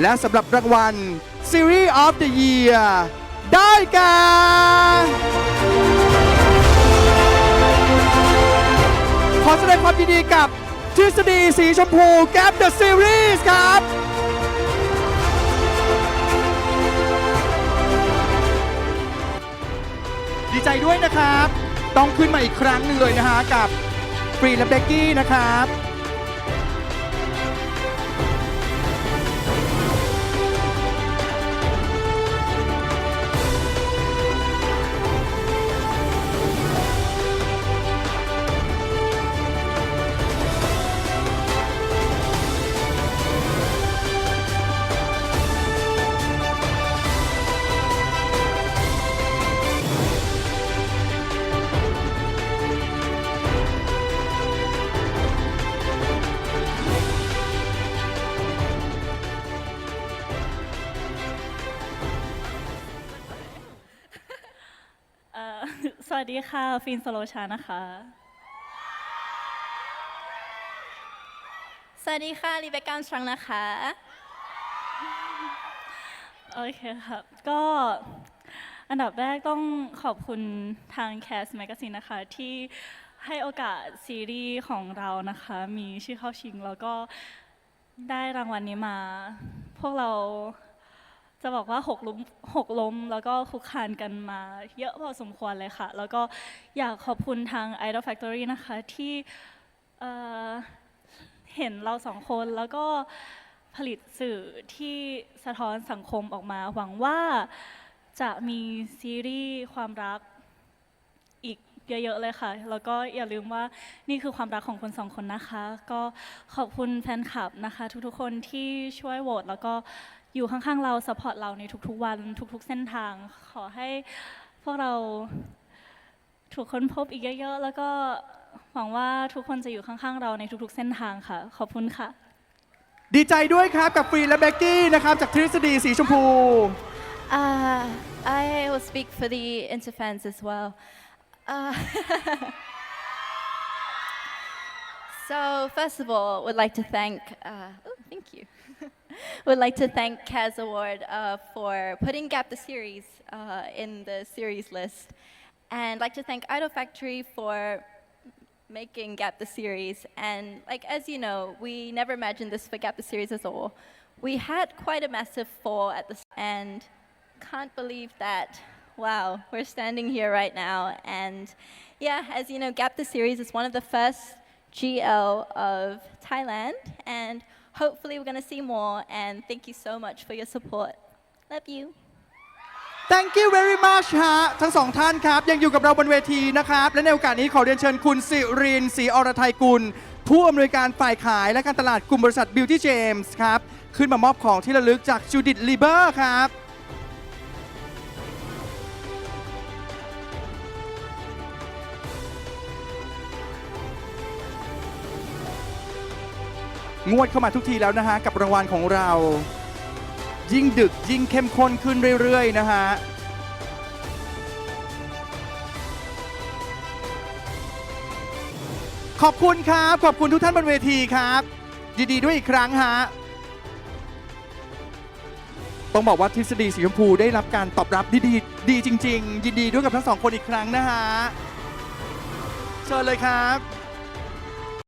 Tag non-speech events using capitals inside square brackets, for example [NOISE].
และสำหรับรางวัล Series of the Year ได้แก่ขอแสดงความยินดีกับทฤษฎีสีชมพูแก p The Series ครับดีใจด้วยนะครับ ต้องขึ้นมาอีกครั้งหนึ่งเลยนะฮะกับฟรีและเบกกี้นะครับ สวัสดีค่ะ ฟินสโลชานะคะ สวัสดีค่ะรีเบคก้าสตรังนะคะ โอเคค่ะก็อันดับแรกต้องขอบคุณทาง Cast Magazine นะคะ ที่ให้โอกาสซีรีส์ของเรานะคะ มีชื่อเข้าชิงแล้วก็ได้รางวัลนี้มา พวกเรา จะบอกว่าหกล้มหกล้มแล้วก็คุกคานกันมาเยอะพอสมควรเลยค่ะ แล้วก็อยากขอบคุณทาง Idol Factory นะคะที่เห็นเราสองคนแล้วก็ผลิตสื่อที่สะท้อนสังคมออกมา หวังว่าจะมีซีรีส์ความรักอีกเยอะๆเลยค่ะ แล้วก็อย่าลืมว่านี่คือความรักของคนสองคนนะคะ ก็ขอบคุณแฟนคลับนะคะ ทุกๆคนที่ช่วยโหวตแล้วก็ อยู่ข้างๆเราสปอร์ตเราในทุกๆวัน ทุกๆเส้นทาง ขอให้พวกเราถูกค้นพบอีกเยอะๆ แล้วก็หวังว่าทุกคนจะอยู่ข้างๆเราในทุกๆเส้นทางค่ะ ขอบคุณค่ะ ดีใจด้วยครับกับฟรีและเบกกี้นะครับจากทฤษฎีสีชมพู Uh, I will speak for the Interfans as well. Uh, so, first of all, would like to thank. Uh, oh, thank you. [LAUGHS] would like to thank Kaz Award uh, for putting Gap the series uh, in the series list, and like to thank Idol Factory for making Gap the series. And like as you know, we never imagined this for Gap the series as all. We had quite a massive fall at the and can't believe that. Wow, we're standing here right now, and yeah, as you know, Gap the series is one of the first GL of Thailand, and hopefully we're gonna see more. And thank you so much for your support. Love you. Thank you very much ฮะ ทั้งสองท่านครับ ยังอยู่กับเราบนเวทีนะครับ และในโอกาสนี้ขอเรียนเชิญคุณสิรินศรีอรไทยกุล ผู้อำนวยการฝ่ายขายและการตลาดกลุ่มบริษัท Beauty James ครับ ขึ้นมามอบของที่ระลึกจากจูดิตลีเบอร์ครับ งวดเข้ามาทุกทีแล้วนะฮะ กับรางวัลของเรา ยิ่งดึกยิ่งเข้มข้นขึ้นเรื่อยๆนะฮะ ขอบคุณครับ ขอบคุณทุกท่านบนเวทีครับยินดีด้วยอีกครั้งฮะ ต้องบอกว่าทฤษฎีสีชมพูได้รับการตอบรับที่ดีดีจริง ๆ ยินดีด้วยกับทั้งสองคนอีกครั้งนะฮะ เชิญเลยครับ